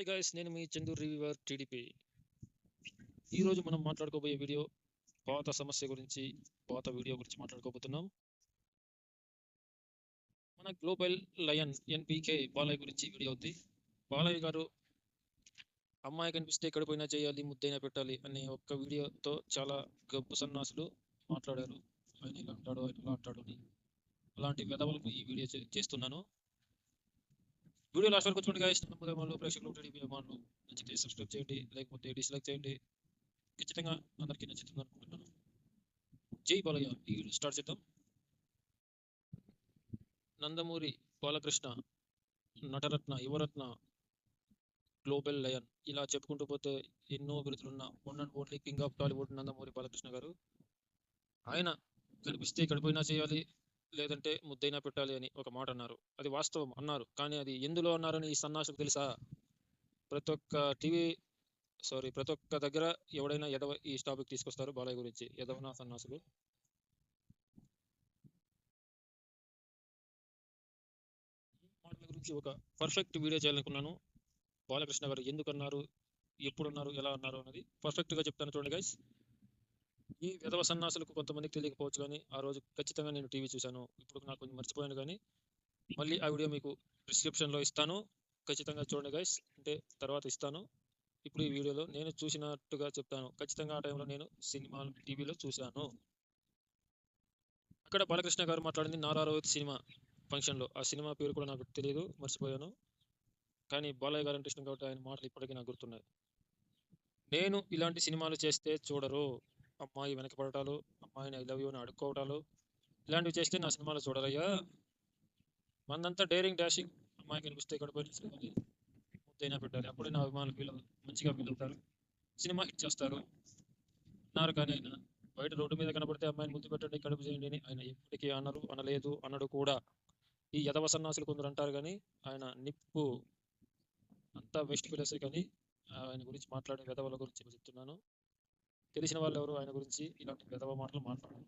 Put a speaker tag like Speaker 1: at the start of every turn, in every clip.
Speaker 1: Hi guys నేను మీ Chandur reviewer TDP. ఈరోజు మనం మాట్లాడుకోబోయే వీడియో పాత సమస్య గురించి పాత వీడియో గురించి మాట్లాడుకోబోతున్నాం. మన గ్లోబల్ లయన్ ఎన్పికే బాలయ్య గురించి వీడియో ఉంది బాలయ్య గారు అమ్మాయి కనిపిస్తే ఎక్కడిపోయినా చేయాలి ముద్దైనా పెట్టాలి అనే ఒక్క వీడియోతో చాలా గొప్ప సన్నాసులు మాట్లాడారు. ఆయన ఇలా అంటాడు ఆయన ఇలా అంటాడు అని అలాంటి వెధవలకు ఈ వీడియో చేస్తున్నాను. వీడియో లాస్ట్ వరకు చూడండి గాయస్ నమ్మకం ప్రేక్షకులు టీడీపీ అభిమానులు నచ్చితే సబ్స్క్రైబ్ చేయండి లేకపోతే డిస్లైక్ చేయండి. ఖచ్చితంగా అందరికీ నచ్చుతుంది అనుకుంటున్నాను. జై బాలయ్య ఈ వీడియో స్టార్ట్ చేద్దాం. నందమూరి బాలకృష్ణ నటరత్న యువరత్న గ్లోబల్ లయన్ ఇలా చెప్పుకుంటూ పోతే ఎన్నో బిరుదులున్న one and only king of Tollywood Nandamuri Balakrishna garu. ఆయన కనిపిస్తే ఎక్కడిపోయినా చేయాలి లేదంటే ముద్దైనా పెట్టాలి అని ఒక మాట అన్నారు. అది వాస్తవం అన్నారు. కానీ అది ఎందులో అన్నారని ఈ సన్నాసుకు తెలుసా? ప్రతి ఒక్క టీవీ సారీ ప్రతి ఒక్క దగ్గర ఎవడైనా ఎదవ ఈ టాపిక్ తీసుకొస్తారు బాలయ్య గురించి. ఎదవనా సన్నాసులు మాటల గురించి ఒక పర్ఫెక్ట్ వీడియో చేయాలనుకున్నాను. బాలకృష్ణ గారు ఎందుకన్నారు? ఎప్పుడున్నారు? ఎప్పుడు అన్నారు ఎలా అన్నారు? అన్నది పర్ఫెక్ట్గా చెప్తాను చూడండి గైస్ ఈ విధవ సన్నాసులకు కొంతమందికి తెలియకపోవచ్చు కానీ ఆ రోజు ఖచ్చితంగా నేను టీవీ చూశాను. ఇప్పుడు నాకు కొంచెం మర్చిపోయాను కానీ మళ్ళీ ఆ వీడియో మీకు డిస్క్రిప్షన్లో ఇస్తాను. ఖచ్చితంగా చూడండి గైస్ అంటే తర్వాత ఇస్తాను. ఇప్పుడు ఈ వీడియోలో నేను చూసినట్టుగా చెప్తాను. ఖచ్చితంగా ఆ టైంలో నేను సినిమా టీవీలో చూశాను. అక్కడ బాలకృష్ణ గారు మాట్లాడింది నారారోహిత్ సినిమా ఫంక్షన్లో ఆ సినిమా పేరు కూడా నాకు తెలియదు మర్చిపోయాను. కానీ బాలయ్య గారు అంటే ఇష్టం కాబట్టి ఆయన మాటలు ఇప్పటికీ నాకు గుర్తున్నాయి. నేను ఇలాంటి సినిమాలు చేస్తే చూడరు. అమ్మాయి వెనకపడటాలు అమ్మాయిని ఐ లవ్ యూ అని అడుక్కోవటాలు ఇలాంటివి చేస్తే నా సినిమాలో చూడాలయ్యా. మందంతా డేరింగ్ డాషింగ్ అమ్మాయి కనిపిస్తే ఇక్కడ పోయి ముద్దైనా పెట్టాలి. అప్పుడే నా అభిమానులు ఫీల్ మంచిగా ఫీల్ అవుతారు. సినిమా హిట్ చేస్తారు. అన్నారు కానీ ఆయన బయట రోడ్డు మీద కనబడితే అమ్మాయిని ముద్దు పెట్టండి కడుపు చేయండి అని ఆయన ఎప్పటికీ అనరు అనలేదు అనడు కూడా. ఈ యథవ సన్నాసులు కొందరు అంటారు కానీ ఆయన నిప్పు అంతా వెస్ట్ ఫిలసే కానీ ఆయన గురించి మాట్లాడే యథవల గురించి చెప్తున్నాను. తెలిసిన వాళ్ళు ఎవరు? ఆయన గురించి ఇలాంటి పెదవ మాటలు మాట్లాడరు.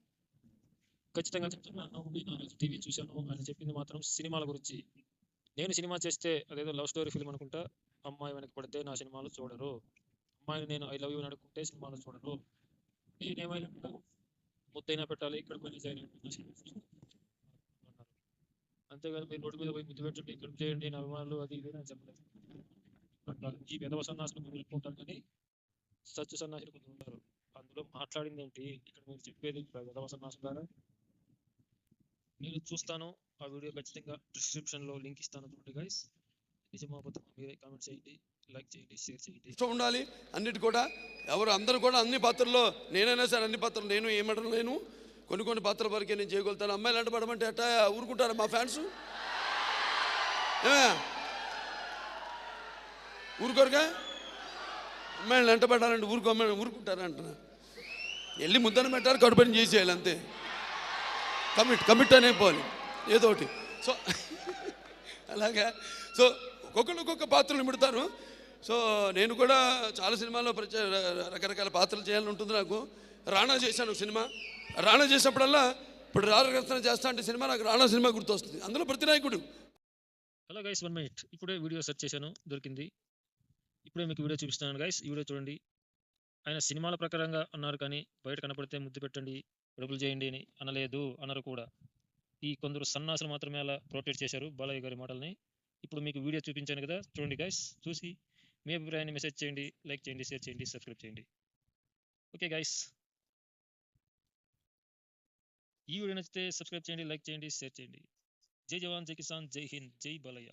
Speaker 1: ఖచ్చితంగా చెప్తున్నాను నేను టీవీ చూశాను. ఆయన చెప్పింది మాత్రం సినిమాల గురించి. నేను సినిమా చేస్తే అదేదో లవ్ స్టోరీ ఫిల్మ్ అనుకుంటా అమ్మాయి వెనక పడితే నా సినిమాలు చూడరు. అమ్మాయిని నేను ఐ లవ్ యూ అని సినిమాలు చూడరు. నేనేమైనా ముద్దైనా పెట్టాలి ఇక్కడ పోయినా చేయాలి నా అన్నారు అంతేగాని మీరు రోడ్డు మీద పోయి ముద్దు పెట్టండి ఇక్కడ చేయండి నా అభిమానులు అది ఇది అని చెప్పలేదు ఈ విధవ సన్నాసులు మీరు కానీ సత్య సన్నాసులు కొంచెం ఉంటారు ఇందులో మాట్లాడింది ఏంటి ఇక్కడ మీరు చెప్పేది విధవ సన్నాసులారా నేను చూస్తాను. ఆ వీడియో ఖచ్చితంగా డిస్క్రిప్షన్లో లింక్ ఇస్తాను చూడండి గైస్ నిజమా మీరే కామెంట్ చేయండి లైక్ చేయండి షేర్ చేయండి.
Speaker 2: ఇష్టం ఉండాలి. అన్నిటి కూడా ఎవరు అందరూ కూడా అన్ని పాత్రల్లో నేనైనా సరే అన్ని పాత్రలు నేను ఏమడం లేను. కొన్ని కొన్ని పాత్రల వరకే నేను చేయగలుగుతాను. అమ్మాయిలు అంటే పడమంటే ఎట్టా ఊరుకుంటారా మా ఫ్యాన్స్ ఏమే? ఊరుకోరుగా? అమ్మాయిలు వెంట పడాలంటే ఊరుకో అమ్మాయిలు ఊరుకుంటారా అంటున్నా. వెళ్ళి ముద్దను పెట్టారు కడుపుని చేసేయాలి అంతే. కమిట్ కమిట్ అనే పోవాలి. ఏదో ఒకటి. సో అలాగా. సో ఒక్కొక్కరు ఒక్కొక్క పాత్రలు పెడతారు సో నేను కూడా చాలా సినిమాల్లో ప్రత్యేక రకరకాల పాత్రలు చేయాలని ఉంటుంది నాకు. రాణా చేశాను ఒక సినిమా. రాణా చేసినప్పుడల్లా ఇప్పుడు రారకృష్ణ చేస్తా అంటే సినిమా నాకు రాణా సినిమా గుర్తొస్తుంది. అందులో ప్రతి నాయకుడు.
Speaker 1: Hello guys one minute. ఇప్పుడే వీడియో సెర్చ్ చేశాను దొరికింది. ఇప్పుడే మీకు వీడియో చూపిస్తున్నాను గైస్. ఈ వీడియో చూడండి. ఆయన సినిమాల ప్రకారంగా అన్నారు కానీ బయట కనపడితే ముద్దు పెట్టండి డబ్బులు చేయండి అని అనలేదు అన్నారు కూడా. ఈ కొందరు సన్నాసులు మాత్రమే అలా ప్రొటెక్ట్ చేశారు బాలయ్య గారి మాటల్ని. ఇప్పుడు మీకు వీడియో చూపించాను కదా చూడండి గైస్ చూసి మీ అభిప్రాయాన్ని మెసేజ్ చేయండి లైక్ చేయండి షేర్ చేయండి సబ్స్క్రైబ్ చేయండి. ఓకే గైస్ ఈ వీడియో నచ్చితే సబ్స్క్రైబ్ చేయండి లైక్ చేయండి షేర్ చేయండి. జై జవాన్ జై కిసాన్ జై హింద్ జై బాలయ్య.